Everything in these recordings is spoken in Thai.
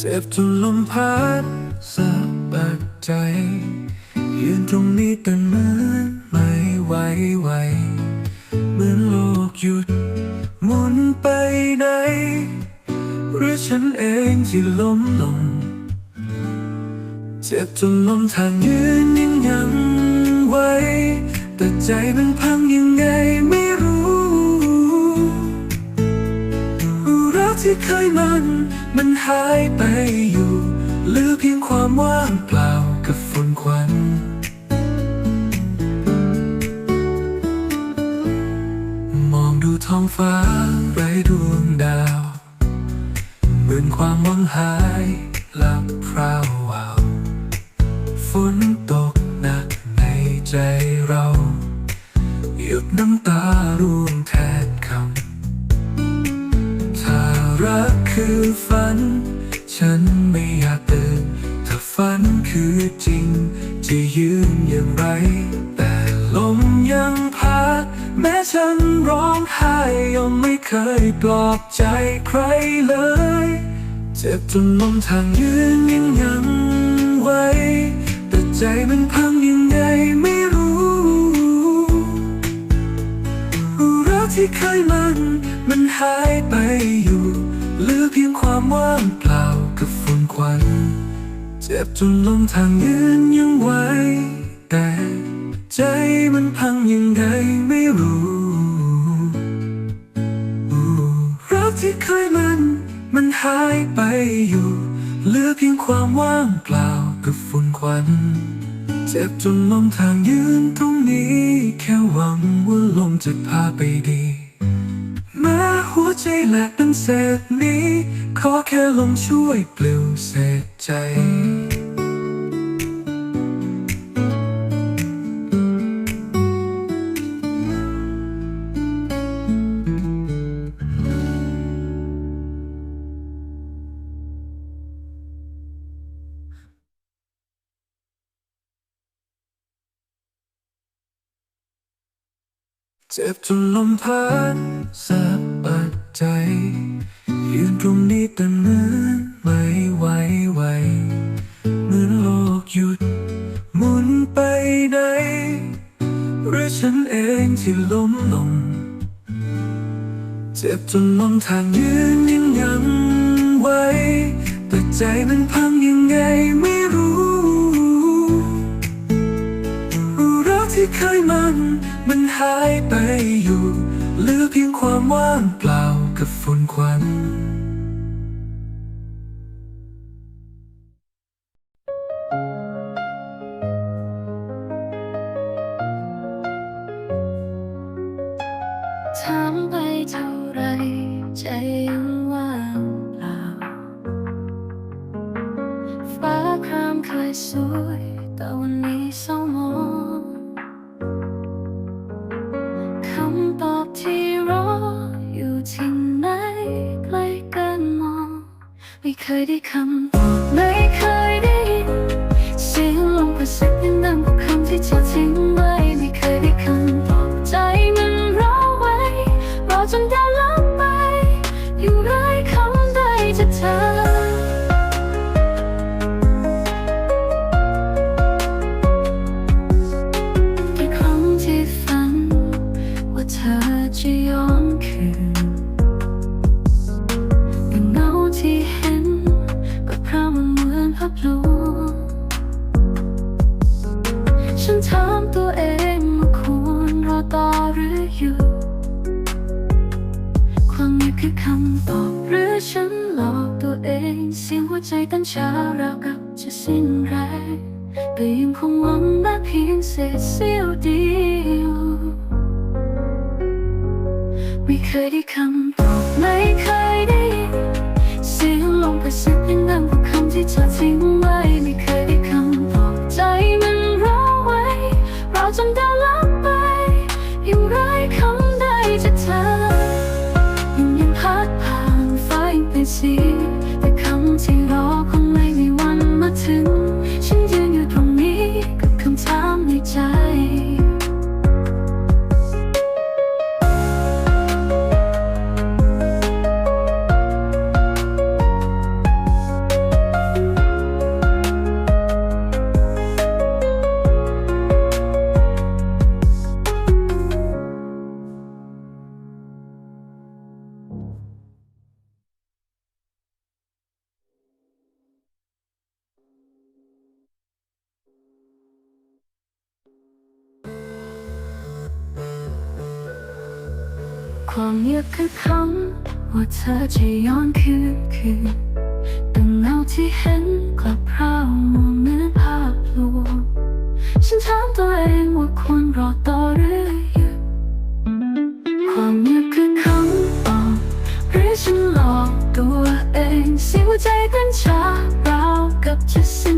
เจ็บจนลมพัดสะบัดใจ ยืนตรงนี้แต่เหมือนไม่ไหวไหวเหมือนโลกหยุดหมุนไปไหน หรือฉันเองที่ล้มลง เจ็บจนลมทางยืนยังยังไหวแต่ใจมันพังยังไงไม่รู้รักที่เคยมัน มันหายไปอยู่ หรือเพียงความว่างเปล่า จนลมทางยืนยังยังไว้ แต่ใจมันพังยังไงไม่รู้รักที่เคยมันมันหายไปอยู่เหลือเพียงความว่างเปล่ากับฝุ่นควันเจ็บจนลมทางยืนยังไหวแต่ใจมันพังยังไงไม่รู้รักที่เคยมัน หายไปอยู่ เหลือเพียงความว่างเปล่ากับฝุ่นควัน เจ็บจนลมทางยืนตรงนี้ แค่หวังว่าลมจะพาไปดีแม้หัวใจแหลกเป็นเศษนี้ ขอแค่ลมช่วยปลิวเศษใจ จนลมพัดสะบัดใจ ยืนตรงนี้แต่เหมือนไม่ไหวไหวเหมือนโลกหยุด หมุนไปไหนหรือฉันเองที่ล้มลง เจ็บจนลมทางยืนยังยังไว้ แต่ใจมันพังยังไงไม่รู้รักที่เคยมัน มันหายไปอยู่เหลือเพียงความว่างเปล่ากับฝุ่นควันถามไปเท่าไรใจยังว่างเปล่า ฟ้าครามเคยสวย แต่วันนี้เศร้าหมอง ไม่ นช้าเรากับจะสิ้นแรงแต่ยังคงหวังแม้เพียงเศษเสี้ยวเดียว ความเงียคือคำว่าเธอจะย้อนคืนคืนแต่เงาที่เห็นกลับพร่ามัวเหมือนภาพลวงฉันถามตัวเองว่าควรรอต่อหรือยุดความเงียคือคำตอบหรือฉันหลอกตัวเองเสียงหัวใจกันช้าเรากับจะสิ้น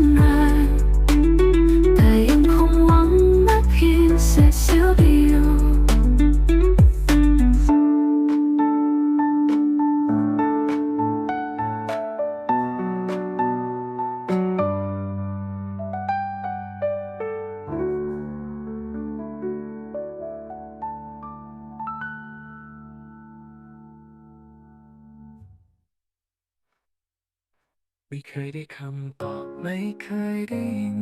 ่เคยได้คำตอบไม่เคยได้ยิน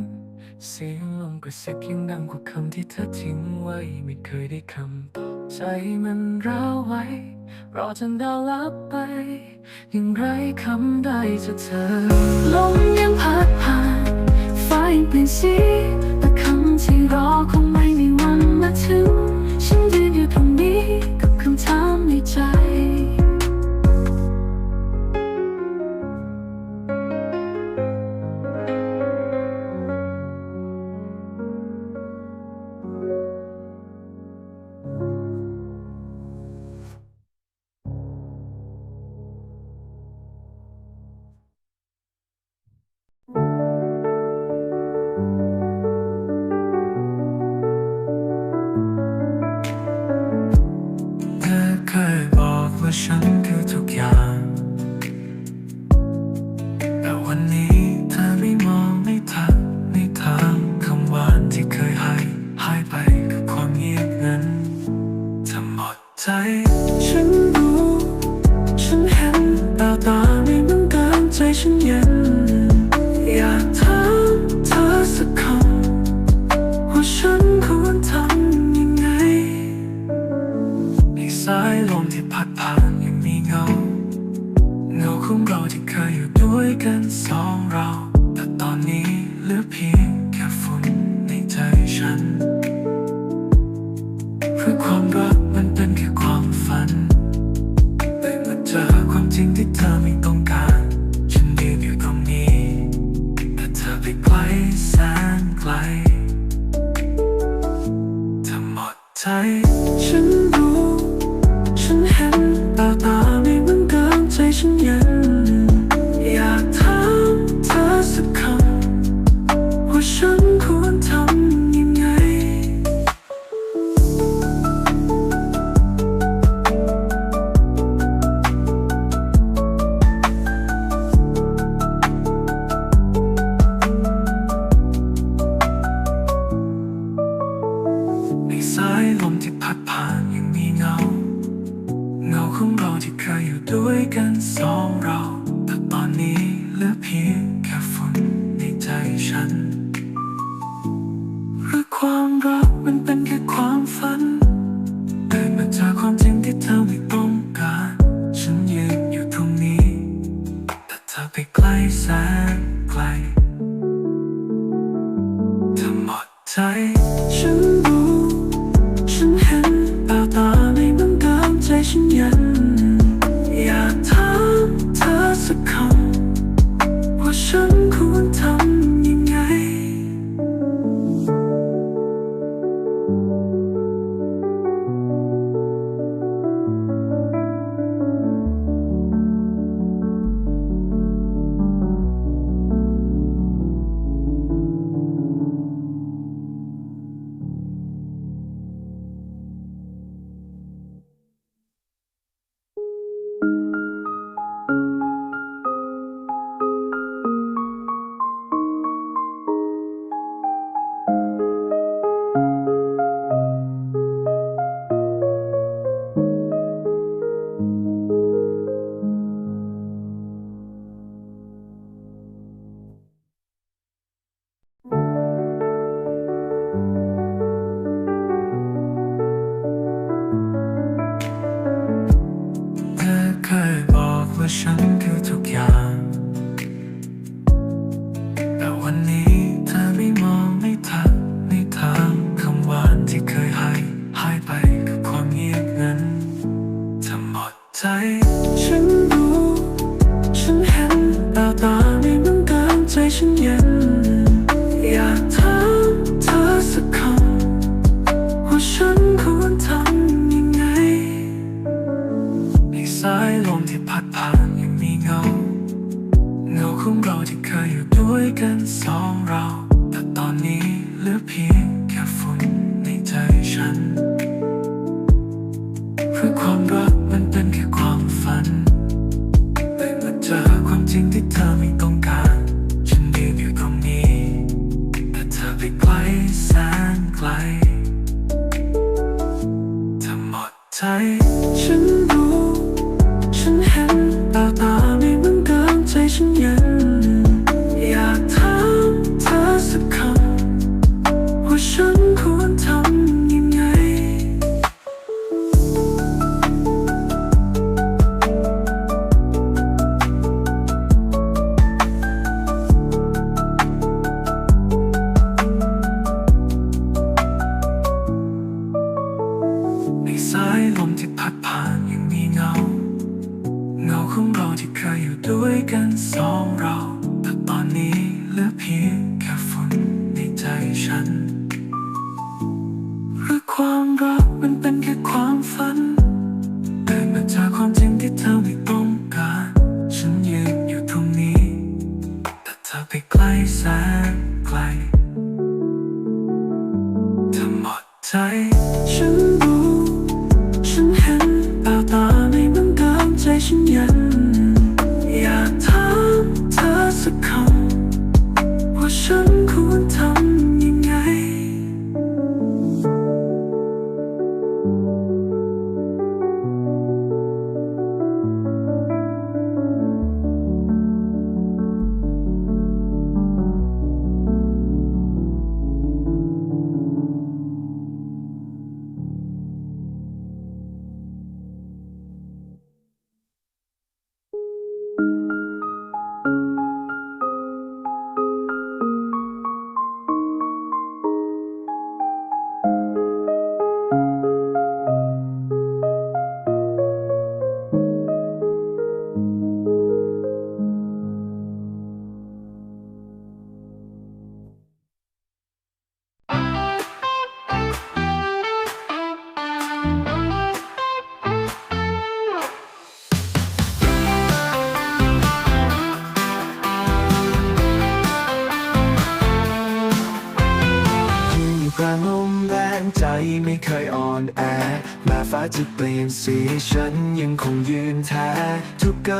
เสียงลมกระซิบยังดังกว่าคำที่เธอทิ้งไว้ ไม่เคยได้คำตอบใจมันร้าวไว้ รอจนดาวลับไป ยังไรคำใดจะเธอ ลมยังพัดผ่านไฟ้ายังเป็นสีแต่คำที่รอคงไม่มีวันมาถึงฉัน ตาไม่เหมือนกันใจฉันเย็น 才沉入。 ความรักมันเป็นแค่ความฝัน 山的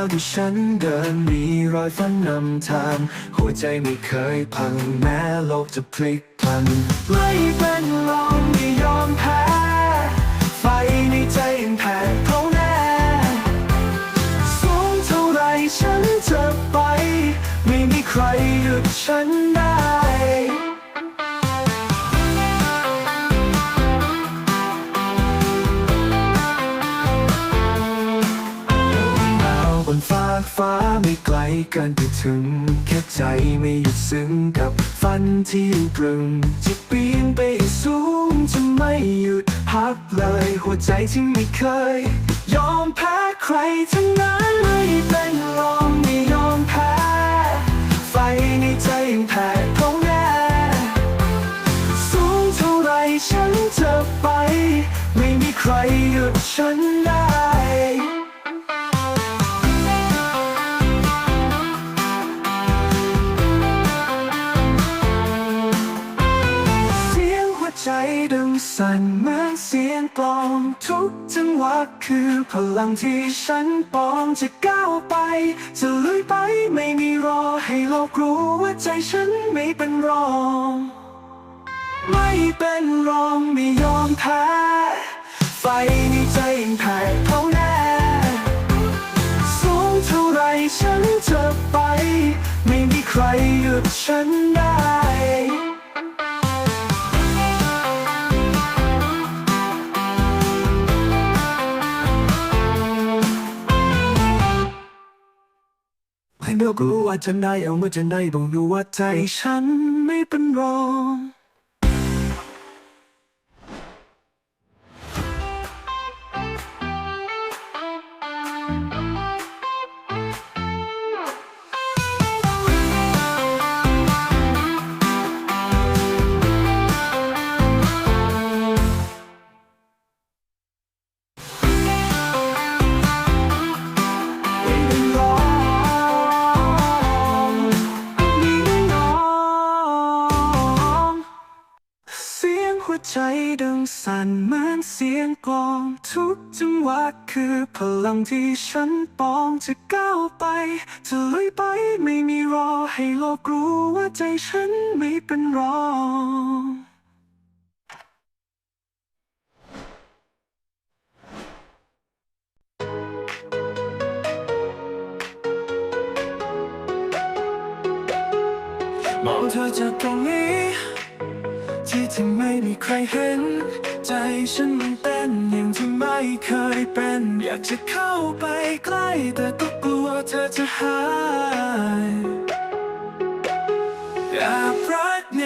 าที่ฉันเดินมีรอยฝันนำทาง หัวใจไม่เคยพังแม้โลกจะพลิกพลันไม่เป็นลม ฟ้าไม่ไกลเกินไปถึง แค่ใจไม่หยุดซึ้งกับฝันที่ยังตรึงจะปีนไปสูงจะไม่หยุดพักเลย หัวใจที่ไม่เคย ยอมแพ้ใครทั้งนั้นไม่เป็นรองไม่ยอมแพ้ ไฟในใจยังแผดเผาแน่สูงเท่าไรฉันจะไป ไม่มีใครหยุดฉันได้ วะคือพลังที่ฉันปลอมจะก้าวไป จะลุยไปไม่มีรอให้โลกรู้ว่าใจฉันไม่เป็นรอง ไม่เป็นรองไม่ยอมแพ้ ไฟในใจยังแผดเผาแน่สูงเท่าไรฉันจะไป ไม่มีใครหยุดฉันได้ ก็รู้ว่าจะได้เอาเมื่อจะได้ต้องรู้ว่าใจฉันไม่เป็นรอง ใจดังสั่นเหมือนเสียงกลองทุกจังหวะคือพลังที่ฉันปองจะก้าวไป จะลุยไปไม่มีรอให้โลกรู้ว่าใจฉันไม่เป็นรองมองเธอจากตรงนี้ ที่ที่ไม่มีใครเห็น ใจฉันมันเต้นอย่างที่ไม่เคยเป็น อยากจะเข้าไปใกล้แต่ก็กลัวเธอจะหายแอบรักใน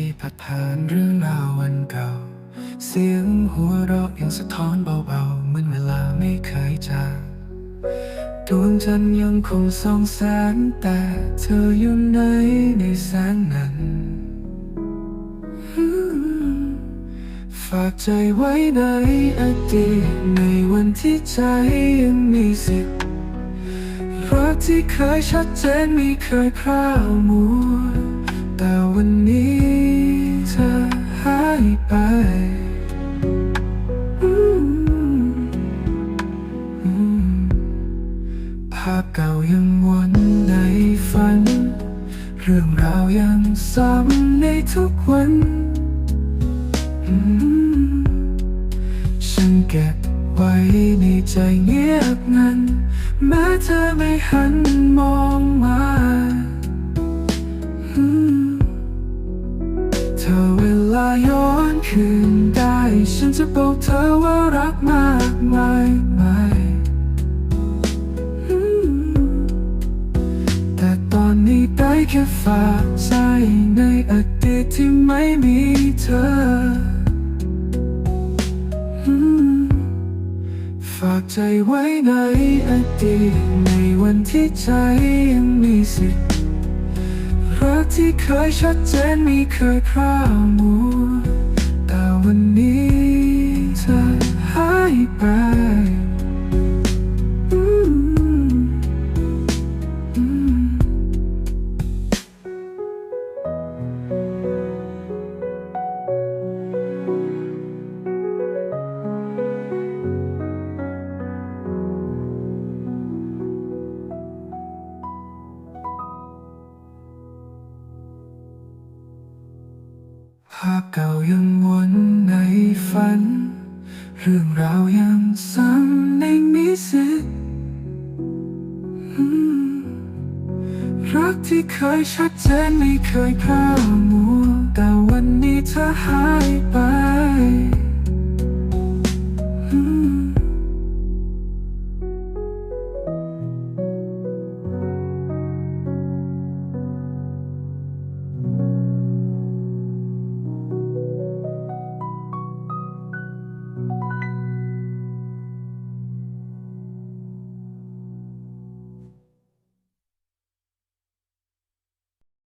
ที่พัดผ่านเรื่องราววันเก่า เสียงหัวเราะยังสะท้อนเบาๆ เหมือนเวลาไม่เคยจางดวงจันทร์ยังคงส่องแสงแต่เธออยู่ไหนในแสงนั้น ฝากใจไว้ในอดีตในวันที่ใจยังมีสิทธิ์รักที่เคยชัดเจนไม่เคยพร่ามัวแต่วันนี้ายไปภาพเก่ายังวนในฝัน เรื่องราวยังซ้ำในทุกวัน ฉันเก็บไว้ในใจเงียบงัน แม้เธอไม่หันมองมา คืนได้ ฉันจะบอกเธอว่ารักมากมายมายอืมแต่ตอนนี้ได้แค่ฝากใจในอดีตที่ไม่มีเธอ ฝากใจไว้ในอดีตในวันที่ใจยังมีสิทธิ์รักที่เคยชัดเจนม่เคยพร่าวมัว แต่ัน เรื่องราวยังซ้ำในมิสิทธิ์รักที่เคยชัดเจนไม่เคยพร่ามัวแต่วันนี้เธอหายไป